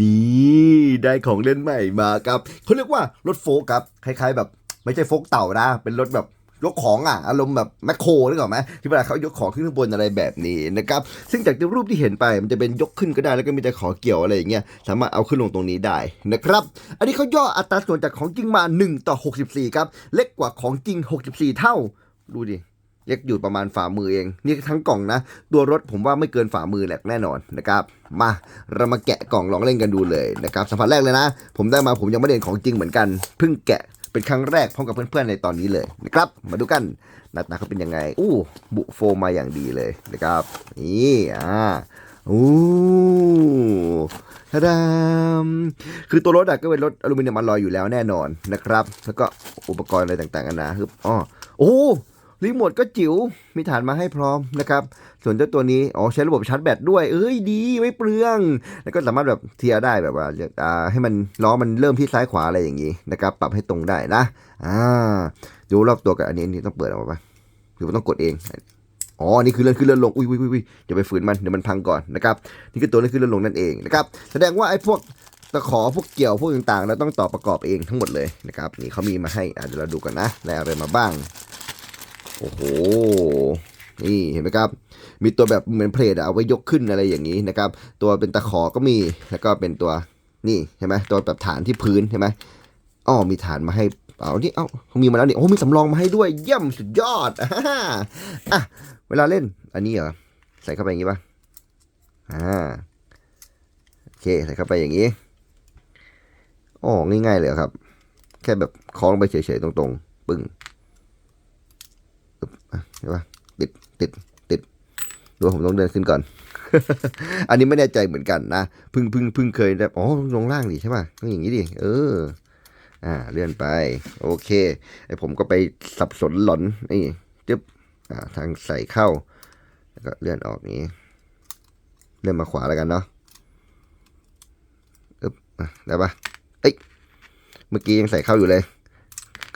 นี่ได้ของเล่นใหม่มาครับเขาเรียกว่ารถโฟล์กครับคล้ายๆ แบบ ไม่ใช่โฟล์กเต่านะ เป็นรถแบบยกของอะอารมณ์แบบแมคโครนึกออกไหมที่เวลาเขายกของขึ้นข้างบนอะไรแบบนี้นะครับซึ่งจากรูปที่เห็นไปมันจะเป็นยกขึ้นก็ได้แล้วก็มีแต่ขอเกี่ยวอะไรอย่างเงี้ยสามารถเอาขึ้นลงตรงนี้ได้นะครับ อันนี้เขาย่ออัตราส่วนจากของจริงมา 1 ต่อ 64 ครับ เล็กกว่าของจริง 64 เท่า ดูดิ เล็กอยู่ประมาณฝ่ามือเอง นี่ทั้งกล่องนะ ตัวรถผมว่าไม่เกินฝ่ามือแหละแน่นอนนะครับ มาเรามาแกะกล่องลองเล่นกันดูเลยนะครับสัมผัสแรกเลยนะ ผมได้มาผมยังไม่ได้เห็นของจริงเหมือนกันเพิ่งแกะเป็นครั้งแรกพร้อมกับเพื่อนๆในตอนนี้เลยนะครับ มาดูกันหน้าตาเขาเป็นยังไง อู้บุโฟมมาอย่างดีเลยนะครับนี่อ่าอู้ทะดามคือตัวรถอะก็เป็นรถอลูมิเนียมอลลอยอยู่แล้วแน่นอนนะครับ แล้วก็อุปกรณ์อะไรต่างๆกันนะคืออ๋อโอ้ รีโมทก็จิ๋วมีฐานมาให้พร้อมนะครับ ส่วนเจ้าตัวนี้อ๋อใช้ระบบชาร์จแบตด้วย เอ้ยดีไม่เปลือง แล้วก็สามารถแบบเทียร์ได้แบบว่าอ่าให้มันล้อมันเริ่มที่ซ้ายขวาอะไรอย่างนี้นะครับ ปรับให้ตรงได้นะอ่าดูรอบตัวกับอันนี้อันนี้ต้องเปิดออกมาปะหรือว่าต้องกดเองอ๋อ นี่คือเลื่อนขึ้นเลื่อนลงอุ้ยอุ้ยอุ้ยอุ้ยอย่าไปฝืนมัน เดี๋ยวมันพังก่อนนะครับ นี่คือตัวเลื่อนขึ้นเลื่อนลงนั่นเองนะครับ แสดงว่าไอ้พวกตะขอพวกเกี่ยวพวกต่างๆ เราต้องต่อประกอบเองทั้งหมดเลยนะครับ นี่เขามีมาให้อะเดี๋ยวเราดูกันนะได้อะไรมาบ้าง โอ้โห นี่เห็นไหมครับ มีตัวแบบเหมือนเพลทเอาไว้ยกขึ้นอะไรอย่างนี้นะครับ ตัวเป็นตะขอก็มี แล้วก็เป็นตัวนี่เห็นไหมตัวแบบฐานที่พื้นเห็นไหมอ๋อมีฐานมาให้เอานี่เอ้าเขามีมาแล้วนี่โอ้มีสำรองมาให้ด้วยเยี่ยมสุดยอดอ่าอะเวลาเล่นอันนี้เหรอใส่เข้าไปอย่างนี้ป่ะอ่าโอเคใส่เข้าไปอย่างนี้อ๋อง่ายๆเลยครับ แค่แบบคล้องไปเฉยๆตรงๆ ปึ้ง ใช่ปะติดติดติดดูว่าผมต้องเดินขึ้นก่อน อันนี้ไม่แน่ใจเหมือนกันนะพึ่งพึ่งพึ่งเคยได้อ๋อลงล่างดิใช่ปะต้องอย่างนี้ดิเออ อ่า เลื่อนไป โอเคไอผมก็ไปสับสนหลอนนี่จึ๊บอ่าทางใส่เข้า แล้วก็เลื่อนออกนี้ เลื่อนมาขวาแล้วกันเนาะอึ๊บอะได้ปะเอ้ยเมื่อกี้ยังใส่เข้าอยู่เลย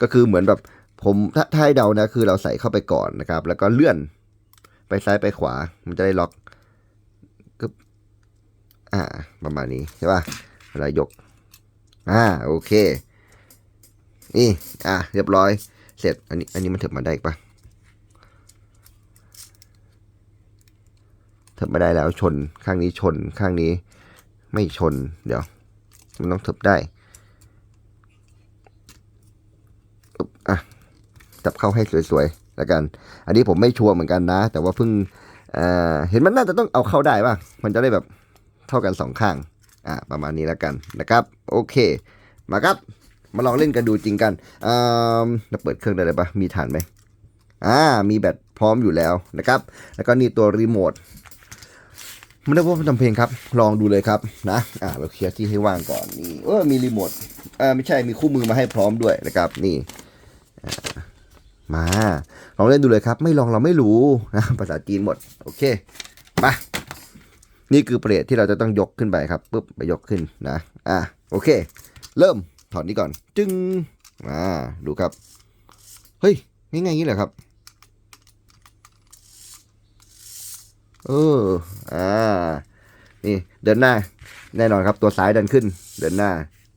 ก็คือเหมือนแบบ ผมถ้าถ้าให้เดานะคือเราใส่เข้าไปก่อนนะครับ แล้วก็เลื่อนไปซ้ายไปขวา มันจะได้ล็อกกึบอ่า ประมาณนี้ใช่ป่ะเวลายก อ่า โอเค นี่ อะเรียบร้อย เสร็จ อันนี้ อันนี้มันเถิบมาได้อีกปะเถิบมาได้แล้วชน ข้างนี้ชน ข้างนี้ ไม่ชน เดี๋ยว มันต้องเถิบได้อึ๊บอะ จับเข้าให้สวยๆแล้วกัน อันนี้ผมไม่ชัวร์เหมือนกันนะ แต่ว่าเพิ่งเอ่อเห็นมันน่าจะต้องเอาเข้าได้ป่ะมันจะได้แบบเท่ากันสองข้างอ่าประมาณนี้แล้วกันนะครับ โอเค มาครับ มาลองเล่นกันดูจริงกันอ่าเราเปิดเครื่องได้เลยปะมีฐานไหมอ่ามีแบตพร้อมอยู่แล้วนะครับ แล้วก็นี่ตัวรีโมทไม่ได้ว่ามันทำเพลงครับ ลองดูเลยครับนะอ่าเราเคลียร์ที่ให้ว่างก่อนนี่เออมีรีโมทเออไม่ใช่มีคู่มือมาให้พร้อมด้วยนะครับนี่ มา ลองเล่นดูเลยครับ ไม่ลองเราไม่รู้นะภาษาจีนหมด โอเคมานี่คือเปรตที่เราจะต้องยกขึ้นไปครับปุ๊บไปยกขึ้นนะ อะโอเค เริ่มถอดนี้ก่อน จึงมาดูครับ เฮ้ยง่ายๆอย่างนี้เหรอครับเอออ่า นี่เดินหน้า แน่นอนครับตัวซ้ายดันขึ้น เดินหน้า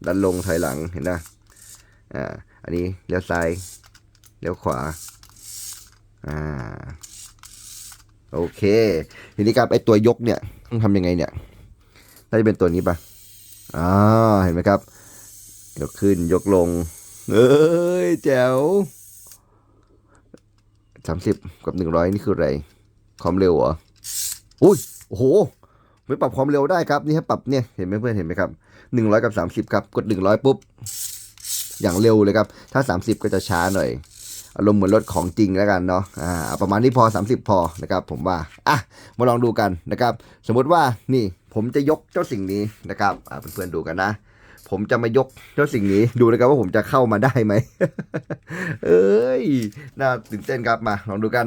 ดันลงถอยหลังเห็นนะอ่าอันนี้เลี้ยวซ้าย เลี้ยวขวา อ่า โอเค ทีนี้ครับไอตัวยกเนี่ยต้องทำยังไงเนี่ยน่าจะเป็นตัวนี้ปะอ่าเห็นไหมครับ ยกขึ้นยกลง เอ้ยแจ๋วสามสิบกับหนึ่งร้อยนี่คืออะไร ความเร็วเหรอ อุ้ย โอ้โห ไม่ปรับความเร็วได้ครับ นี่ให้ปรับเนี่ย เห็นไหมเพื่อน เห็นไหมครับหนึ่งร้อยกับสามสิบครับ กดหนึ่งร้อยปุ๊บ อย่างเร็วเลยครับ ถ้าสามสิบก็จะช้าหน่อย อารมณ์เหมือนรถของจริงแล้วกันเนาะอ่าประมาณนี้พอ 30 พอนะครับผมว่าอะมาลองดูกันนะครับสมมุติว่านี่ผมจะยกเจ้าสิ่งนี้นะครับอ่าเพื่อนๆดูกันนะ ผมจะมายกเจ้าสิ่งนี้ดูนะครับว่าผมจะเข้ามาได้ไหมเอ้ยน่าตื่นเต้นครับมาลองดูกัน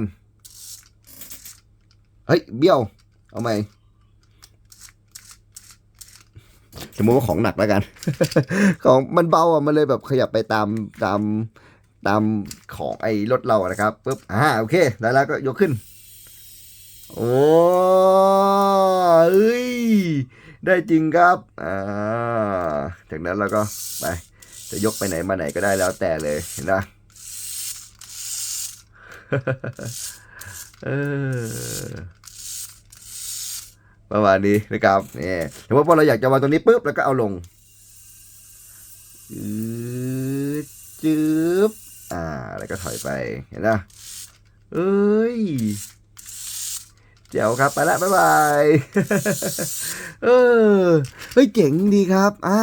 เฮ้ยเบี้ยวเอาไหมสมมติว่าของหนักแล้วกัน ของมันเบาอะมันเลยแบบขยับไปตามตาม ตามของไอ้รถเรานะครับปุ๊บอ่าโอเคได้แล้วก็ยกขึ้น โอ้เอ้ยได้จริงครับอ่าจากนั้นเราก็ไปจะยกไปไหนมาไหนก็ได้แล้วแต่เลยเห็นปะเออประมาณนี้นะครับนี่แต่ว่าพอเราอยากจะวางตรงนี้ปุ๊บแล้วก็เอาลงจืดจืบ แล้วก็ถอยไป เห็นปะเอ้ยเจ๋วครับไปละบ๊ายบายเออเฮ้ยเจ๋งดีครับ อ่า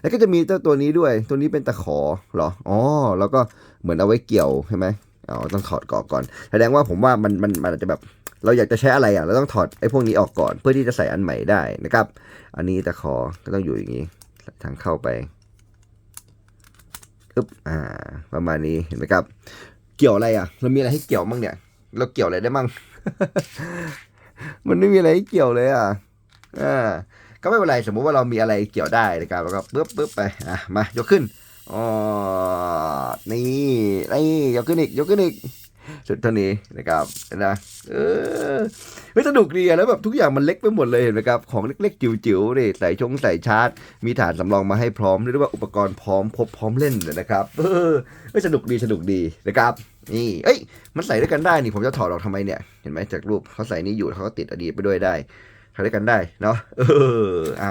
แล้วก็จะมีเจ้าตัวนี้ด้วย ตัวนี้เป็นตะขอเหรออ๋อแล้วก็เหมือนเอาไว้เกี่ยวใช่ไหมอ๋อต้องถอดกอก่อนแสดงว่าผมว่ามันมันมันอาจจะแบบเราอยากจะใช้อะไรอะ เราต้องถอดไอ้พวกนี้ออกก่อน เพื่อที่จะใส่อันใหม่ได้นะครับ อันนี้ตะขอก็ต้องอยู่อย่างนี้ ทางเข้าไป อึ๊บอ่า ประมาณนี้เห็นไหมครับ เกี่ยวอะไรอะ เรามีอะไรให้เกี่ยวมั่งเนี่ย เราเกี่ยวอะไรได้มั่ง มันไม่มีอะไรให้เกี่ยวเลยอะอ่าก็ไม่เป็นไรสมมุติว่าเรามีอะไรเกี่ยวได้นะครับแล้วก็ปึ๊บปึ๊บไปอะมายกขึ้นอ๋อนี่นี่ยกขึ้นอีกยกขึ้นอีกสุดเท่านี้นะครับนะเออ เฮ้ยสนุกดีอะแล้วแบบทุกอย่างมันเล็กไปหมดเลยเห็นไหมครับของเล็กๆจิ๋วๆนี่ใส่ชงใส่ชาร์จ มีฐานสำรองมาให้พร้อมเรียกได้ว่าอุปกรณ์พร้อมครบพร้อมเล่นเลยนะครับเออเฮ้ยสนุกดีสนุกดีนะครับนี่เอ้ยมันใส่ด้วยกันได้นี่ผมจะถอดออกทำไมเนี่ยเห็นไหมจากรูปเขาใส่นี่อยู่เขาก็ติดอดีตไปด้วยได้ใช้ด้วยกันได้เนาะเอออ่า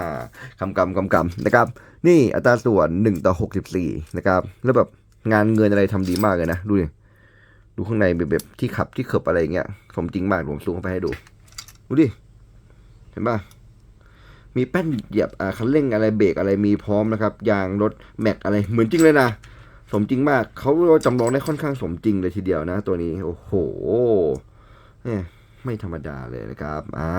คำกำคำกำนะครับ นี่อัตราส่วนหนึ่งต่อหกสิบสี่นะครับ แล้วแบบงานเงินอะไรทำดีมากเลยนะ ดูดิ ดูข้างในแบบแบบที่ขับที่เขบอะไรเงี้ยสมจริงมากผมซูมเข้าไปให้ดู ดูดิ เห็นป่ะ มีแป้นเหยียบอ่าคันเร่งอะไรเบรกอะไรมีพร้อมนะครับ ยางรถแม็กอะไรเหมือนจริงเลยนะ สมจริงมาก เขาจำลองได้ค่อนข้างสมจริงเลยทีเดียวนะ ตัวนี้ โอ้โหเนี่ยไม่ธรรมดาเลยนะครับ อ่า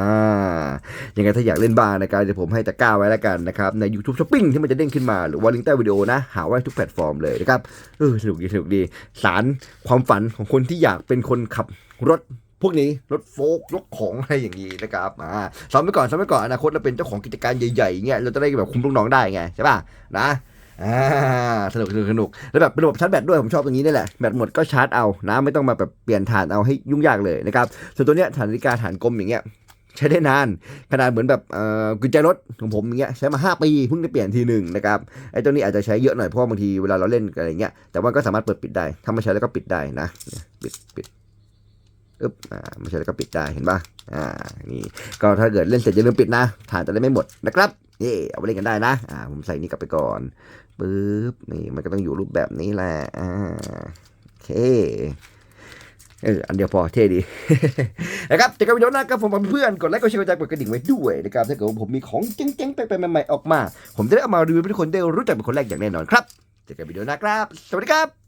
ยังไงถ้าอยากเล่นบ้างนะครับเดี๋ยวผมให้ตะกร้าไว้แล้วกันนะครับ ใน YouTube Shopping ที่มันจะเด้งขึ้นมา หรือว่าลิงก์ใต้วิดีโอนะ หาไว้ทุกแพลตฟอร์มเลยนะครับ เออ สนุกดี สนุกดี สารความฝันของคนที่อยากเป็นคนขับรถ พวกนี้รถโฟล์กยกของอะไรอย่างนี้นะครับอ่าซ้อมไปก่อนซ้อมไปก่อนอนาคตเราเป็นเจ้าของกิจการใหญ่ๆเงี้ยเราจะได้แบบคุมลูกน้องได้ไงใช่ป่ะนะอ่าสนุกสนุกสนุกแล้วแบบเป็นระบบชาร์จแบตด้วยผมชอบตรงนี้นี่แหละแบตหมดก็ชาร์จเอานะไม่ต้องมาแบบเปลี่ยนฐานเอาให้ยุ่งยากเลยนะครับส่วนตัวเนี้ยฐานนาฬิกาฐานกลมอย่างเงี้ยใช้ได้นานขนาดเหมือนแบบเอ่อกุญแจรถของผมอย่างเงี้ยใช้มา 5 ปีเพิ่งได้เปลี่ยนทีหนึ่งนะครับไอ้ตัวนี้อาจจะใช้เยอะหน่อยเพราะบางทีเวลาเราเล่นอะไรเงี้ยแต่ว่าก็สามารถเปิดปิดได้ถ้าไม่ใช้แล้วก็ปิดได้นะปิดปิด อึ๊บอ่าไม่ใช้แล้วก็ปิดได้เห็นป่ะอ่านี่ก็ถ้าเกิดเล่นเสร็จอย่าลืมปิดนะฐานจะได้ไม่หมดนะครับเย่เอาไปเล่นกันได้นะอ่าผมใส่นี่กลับไปก่อนปึ๊บนี่มันก็ต้องอยู่รูปแบบนี้แหละอ่าโอเคเอออันเดียวพอเท่ดีนะครับเจอกันวิดีโอหน้าครับผมกับเพื่อนกดไลค์กดแชร์กดติดตามกดกระดิ่งไว้ด้วยนะครับถ้าเกิดผมมีของเจ๋งๆไปๆใหม่ๆออกมา ผมจะได้เอามารีวิวให้ทุกคนได้รู้จักเป็นคนแรกอย่างแน่นอนครับเจอกันวิดีโอหน้าครับ สวัสดีครับ